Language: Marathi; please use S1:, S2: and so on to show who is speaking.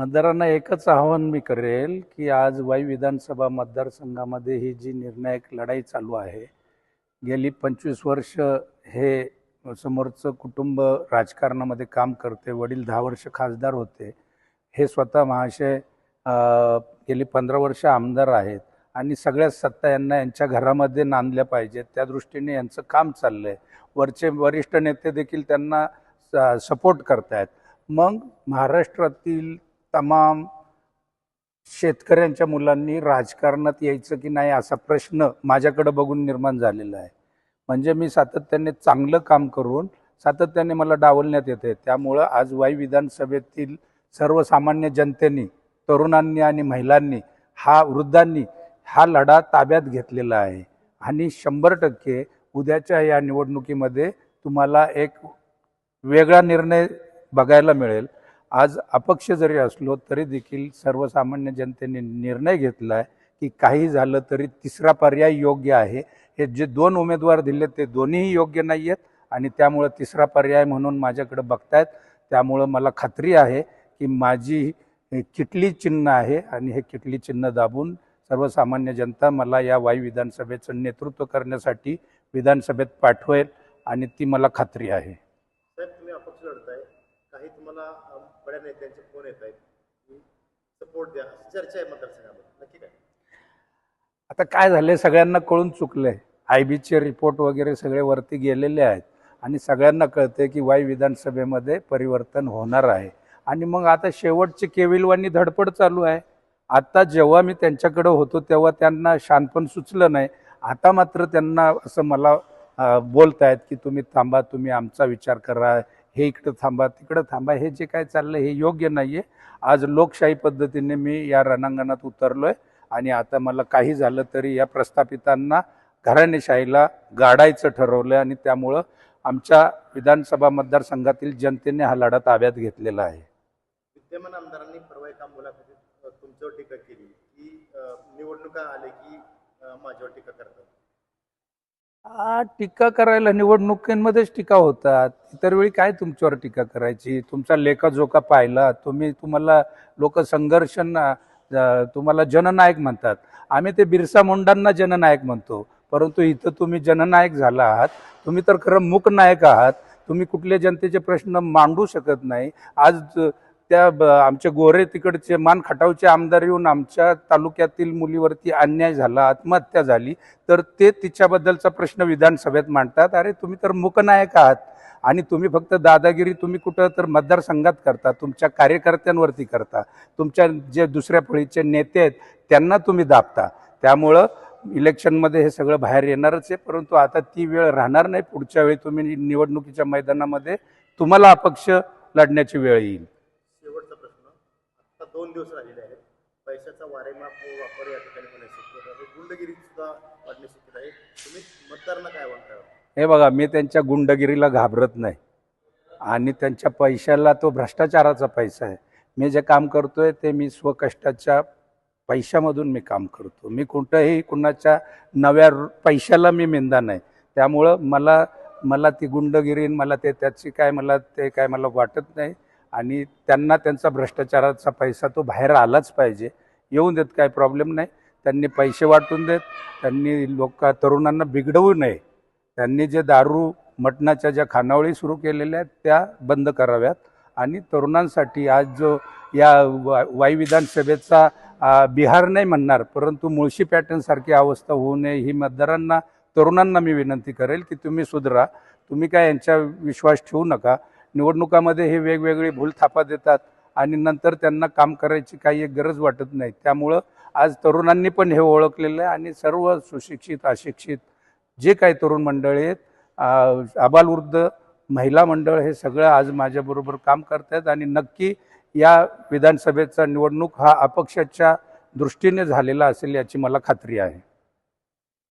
S1: मतदारांना एकच आवाहन मी करेल की आज वाई विधानसभा मतदारसंघामध्ये ही जी निर्णायक लढाई चालू आहे गेली पंचवीस वर्ष हे समोरचं कुटुंब राजकारणामध्ये काम करते वडील दहा वर्ष खासदार होते हे स्वतः महाशय गेली पंधरा वर्ष आमदार आहेत आणि सगळ्या सत्ता यांना यांच्या घरामध्ये नांदल्या पाहिजेत. त्या दृष्टीने यांचं काम चाललं आहे वरचे वरिष्ठ नेते देखील त्यांना सपोर्ट करतायत. मग महाराष्ट्रातील तमाम शेतकऱ्यांच्या मुलांनी राजकारणात यायचं की नाही असा प्रश्न माझ्याकडे बघून निर्माण झालेला आहे. म्हणजे मी सातत्याने चांगलं काम करून सातत्याने मला डावलण्यात येते त्यामुळं आज वाई विधानसभेतील सर्वसामान्य जनतेने तरुणांनी आणि महिलांनी हा वृद्धांनी हा लढा ताब्यात घेतलेला आहे. आणि शंभर टक्के उद्याच्या या निवडणुकीमध्ये तुम्हाला एक वेगळा निर्णय बघायला मिळेल. आज अपक्ष जरी असलो तरी देखील सर्वसामान्य जनतेने निर्णय घेतला आहे की काही झालं तरी तिसरा पर्याय योग्य आहे. हे जे दोन उमेदवार दिले ते दोन्हीही योग्य नाही आहेत आणि त्यामुळं तिसरा पर्याय म्हणून माझ्याकडे बघतायत. त्यामुळं मला खात्री आहे की माझी किटली चिन्ह आहे आणि हे किटली चिन्ह दाबून सर्वसामान्य जनता मला या वाई विधानसभेचं नेतृत्व करण्यासाठी विधानसभेत पाठवेल आणि ती मला खात्री आहे
S2: साहेब तुम्ही अपक्ष लढताय मला बऱ्या नेत्यांचे फोन येत आहेत. सपोर्ट द्या. अशी चर्चा आहे मतदारसंघामध्ये. नक्की काय?
S1: आता काय झालंय सगळ्यांना कळून चुकलंय. आय बीचे रिपोर्ट वगैरे सगळे वरती गेलेले आहेत. आणि सगळ्यांना कळतंय की वाई विधानसभेमध्ये परिवर्तन होणार आहे. आणि मग आता शेवटची केविलवानी धडपड चालू आहे. आता जेव्हा मी त्यांच्याकडे होतो तेव्हा त्यांना शानपण सुचलं नाही. आता मात्र त्यांना असं मला बोलत बोलतायत की तुम्ही थांबा तुम्ही आमचा विचार करा. हे इकडं थांबा तिकडं थांबा हे जे काय चाललं हे योग्य नाही आहे आज लोकशाही पद्धतीने मी या रणांगणात उतरलो आहे आणि आता मला काही झालं तरी या प्रस्थापितांना घराणेशाहीला गाडायचं ठरवलं आणि त्यामुळं आमच्या विधानसभा मतदारसंघातील जनतेने हा लढा ताब्यात घेतलेला आहे.
S2: विद्यमान आमदारांनी परवा एका मुलाखतीत तुमच्यावर टीका केली की निवडणुका आले की माझ्यावर टीका करतात.
S1: टीका करायला निवडणुकींमध्येच टीका होतात. इतर वेळी काय तुमच्यावर टीका करायची? तुमचा लेखाजोखा पाहिला तुम्ही तुम्हाला लोक संघर्षांना तुम्हाला जननायक म्हणतात. आम्ही ते बिरसा मुंडांना जननायक म्हणतो. परंतु इथं तुम्ही जननायक झाला आहात तुम्ही तर खरं मूकनायक आहात. तुम्ही कुठले जनतेचे प्रश्न मांडू शकत नाही. आज ज- त्या ब- आमचे गोरे तिकडचे मान खटावचे आमदार येऊन आमच्या तालुक्यातील मुलीवरती अन्याय झाला आत्महत्या झाली तर ते तिच्याबद्दलचा प्रश्न विधानसभेत मांडतात. अरे तुम्ही तर मुकनायक आहात आणि तुम्ही फक्त दादागिरी तुम्ही कुठं तर मतदारसंघात करता तुमच्या कार्यकर्त्यांवरती करता तुमच्या जे दुसऱ्या फळीचे नेते आहेत त्यांना तुम्ही दाबता. त्यामुळं इलेक्शनमध्ये हे सगळं बाहेर येणारच आहे परंतु आता ती वेळ राहणार नाही. पुढच्या वेळी तुम्ही निवडणुकीच्या मैदानामध्ये तुम्हाला अपक्ष लढण्याची वेळ येईल.
S2: दोन दिवस राहिलेले आहेत. पैशाचा वारेमाप वापर या ठिकाणी होण्याची शक्यता आहे. गुंडगिरी सुद्धा वाढण्याची शक्यता आहे. तुम्ही मतदारांना काय म्हणता?
S1: हे बघा मी त्यांच्या गुंडगिरीला घाबरत नाही. आणि त्यांच्या पैशाला तो भ्रष्टाचाराचा पैसा आहे. मी जे काम करतोय ते मी स्वकष्टाच्या पैशामधून मी काम करतो. मी कुठंही कुणाच्या नव्या पैशाला मी मिंदा नाही. त्यामुळं मला मला ती गुंडगिरी मला ते त्याची काय मला ते काय मला वाटत नाही. आणि त्यांना त्यांचा भ्रष्टाचाराचा पैसा तो बाहेर आलाच पाहिजे. येऊन देत काय प्रॉब्लेम नाही. त्यांनी पैसे वाटून देत त्यांनी लोक तरुणांना बिघडवू नये. त्यांनी जे दारू मटणाच्या ज्या खानावळी सुरू केलेल्या आहेत त्या बंद कराव्यात. आणि तरुणांसाठी आज जो या वाय वाई विधानसभेचा बिहार नाही म्हणणार परंतु मुळशी पॅटर्नसारखी अवस्था होऊ नये ही मतदारांना तरुणांना मी विनंती करेल की तुम्ही सुधरा. तुम्ही काय यांच्या विश्वास ठेवू नका. निवडणुकामध्ये हे वेगवेगळी भूलथापा देतात आणि नंतर त्यांना काम करायची काही एक गरज वाटत नाही. त्यामुळं आज तरुणांनी पण हे ओळखलेलं आहे आणि सर्व सुशिक्षित अशिक्षित जे काही तरुण मंडळी आहेत आबालवृद्ध महिला मंडळ हे सगळं आज माझ्याबरोबर काम करत आहेत आणि नक्की या विधानसभेचा निवडणूक हा अपक्षाच्या दृष्टीने झालेला असेल याची मला खात्री आहे.